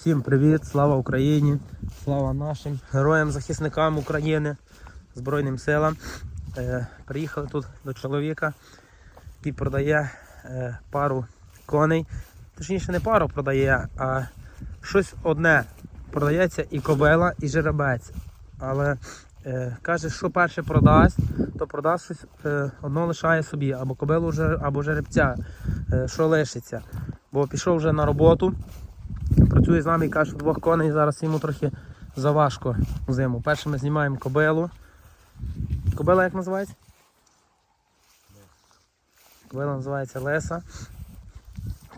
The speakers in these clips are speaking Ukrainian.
Всім привіт, слава Україні, слава нашим героям-захисникам України, Збройним силам. Е, приїхали тут до чоловіка, який продає е, пару коней. Точніше, не пару продає, а щось одне. Продається і кобила, і жеребець. Але е, каже, що перше продасть, то продасть щось е, одно лишає собі, або кобилу, або жеребця, е, що лишиться. Бо пішов вже на роботу, працює з нами і каже, двох коней зараз йому трохи заважко зиму. Перше ми знімаємо кобилу. Кобила як називається? Кобила називається Леса.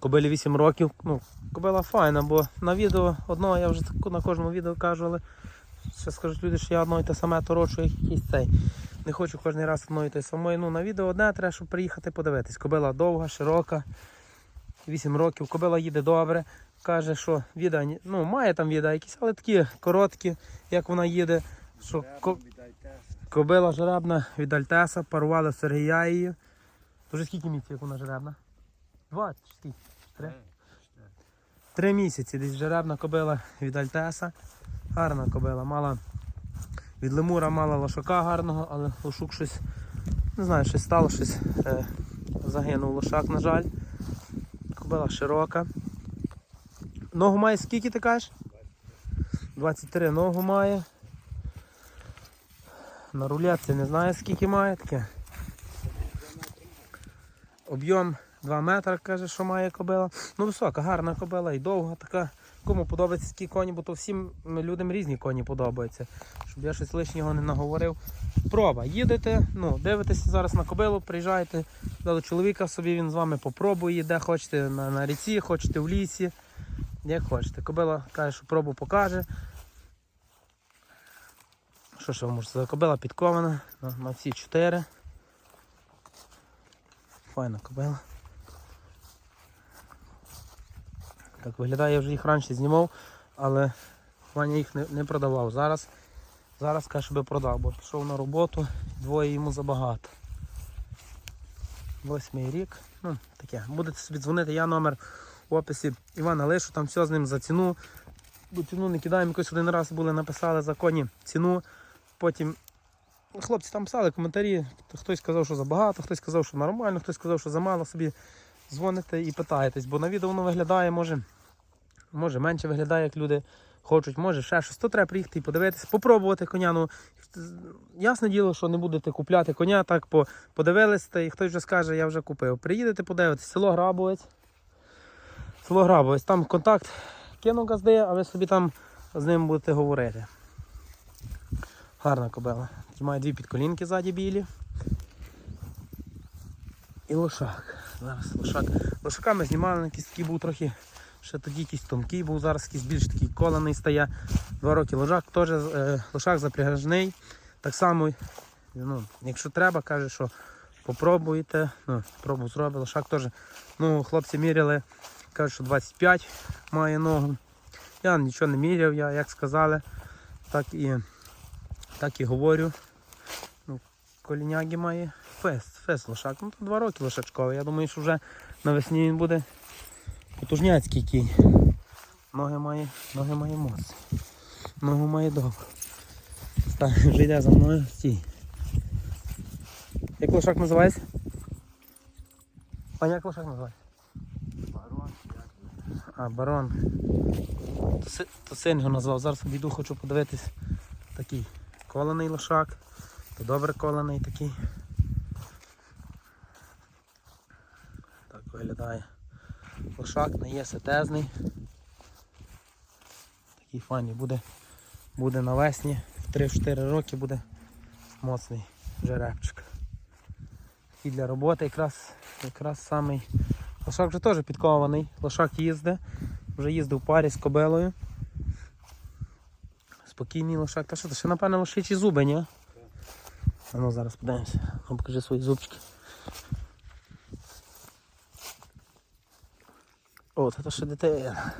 Кобилі 8 років. Ну, кобила файна, бо на відео одного я вже на кожному відео кажу, але ще скажуть люди, що я одно і те саме торочу, як якийсь цей. Не хочу кожен раз одної те самої. Ну, на відео одне треба, щоб приїхати подивитись. Кобила довга, широка, 8 років. Кобила їде добре. Каже, що віда, ну, має там віда якісь, але такі короткі, як вона їде. Що ко- кобила жеребна від Альтеса, парували Сергія її. Вже скільки місяців, як вона жеребна? Два чи скільки? Три? Три місяці десь жеребна кобила від Альтеса. Гарна кобила. Мала від лемура мала лошака гарного, але лошук щось, не знаю, щось стало, щось е, загинув лошак, на жаль. Кобила широка. Ногу має скільки ти кажеш? 23 ногу має. На руляці не знаю скільки має таке. Об'єм 2 метри, каже, що має кобила. Ну висока, гарна кобила і довга така. Кому подобаються такі коні, бо то всім людям різні коні подобаються. Щоб я щось лишнього не наговорив. Проба, їдете, ну, дивитеся зараз на кобилу, приїжджаєте до чоловіка собі, він з вами попробує, де хочете на, на ріці, хочете в лісі, як хочете. Кобила каже, що пробу покаже. Що ще можу сказати? Кобила підкована на, на всі чотири. Файна кобила. Так виглядає, я вже їх раніше знімав, але Ваня їх не, не продавав. Зараз, зараз каже, щоб продав, бо пішов на роботу, двоє йому забагато. Восьмий рік. Ну, таке. Будете собі дзвонити, я номер в описі Івана лишу, там все з ним за ціну. Бо ціну не кидаємо, якось один раз були, написали за коні ціну. Потім хлопці там писали коментарі, хтось сказав, що забагато, хтось сказав, що нормально, хтось сказав, що замало собі дзвоните і питаєтесь, бо на відео воно виглядає, може, може менше виглядає, як люди хочуть, може ще щось. То треба приїхати і подивитися, попробувати коня. Ну, ясне діло, що не будете купляти коня, так по, подивились, і хтось вже скаже, я вже купив. Приїдете, подивитесь, село Грабовець. Село Грабовець, там контакт кину газди, а ви собі там з ним будете говорити. Гарна кобила. Має дві підколінки ззаді білі. І лошак. Зараз лошак. Лошака ми знімали, на такий був трохи, ще тоді якийсь тонкий був, зараз якийсь більш такий колений стає. Два роки лошак теж е, лошак запряжний. Так само, ну, якщо треба, каже, що попробуйте. Ну, пробу зробить. Лошак теж. Ну, хлопці міряли, кажуть, що 25 має ногу. Я нічого не міряв, я як сказали, так і, так і говорю. Ну, коліняги має фест, фест лошак. Ну, то два роки лошачковий. Я думаю, що вже навесні він буде потужняцький кінь. Ноги має, ноги має моц. Ногу має добре. Так, вже йде за мною. Стій. Як лошак називається? Пані, як лошак називається? А, барон. То, то син його назвав. Зараз обійду, хочу подивитись. Такий колений лошак. То добре колений такий. Так виглядає. Лошак не є сетезний. Такий файний буде, буде навесні. В 3-4 роки буде моцний жеребчик. І для роботи якраз, якраз самий. Лошак вже теж підкований. Лошак їздить. Вже їздив в парі з кобилою. Спокійний лошак. Та що, це ще напевно лошичі зуби, ні? А ну зараз подивимося. Ну, покажи свої зубчики. О, це ще дитина.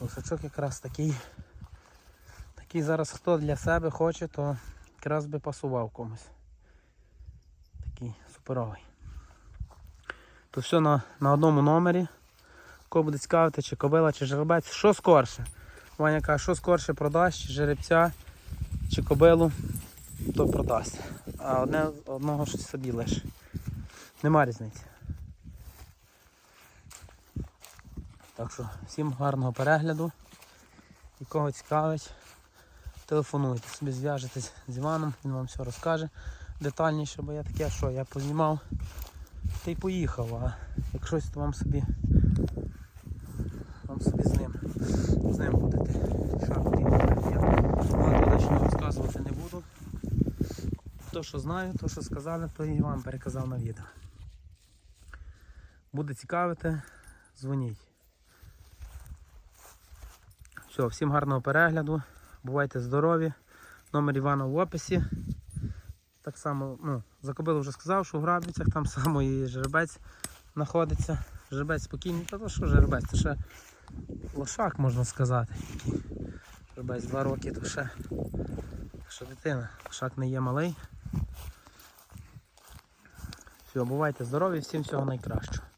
Лошачок якраз такий. Такий зараз хто для себе хоче, то якраз би пасував комусь. Такий суперовий. То все на, на одному номері. Кого буде цікавити, чи кобила, чи жеребець. Що скорше? Ваня каже, що скорше продасть, чи жеребця, чи кобилу, то продасть. А одне, одного щось собі лише. Нема різниці. Так що всім гарного перегляду. І кого цікавить, телефонуйте, собі зв'яжетесь з Іваном, він вам все розкаже детальніше, бо я таке, що я познімав та й поїхав, а як щось, то вам собі вам собі з ним з ним будете шарпати. Я лишнього розказувати не буду. То, що знаю, то, що сказали, то і вам переказав на відео. Буде цікавити, дзвоніть. Все, всім гарного перегляду. Бувайте здорові. Номер Івана в описі. Так само, ну, за кобилу вже сказав, що в грабицях там само і жеребець знаходиться. Жеребець спокійний, та то що жеребець, це ще лошак можна сказати. Жеребець 2 роки, то ще, ще дитина. Лошак не є малий. Все, бувайте здорові, всім всього найкращого.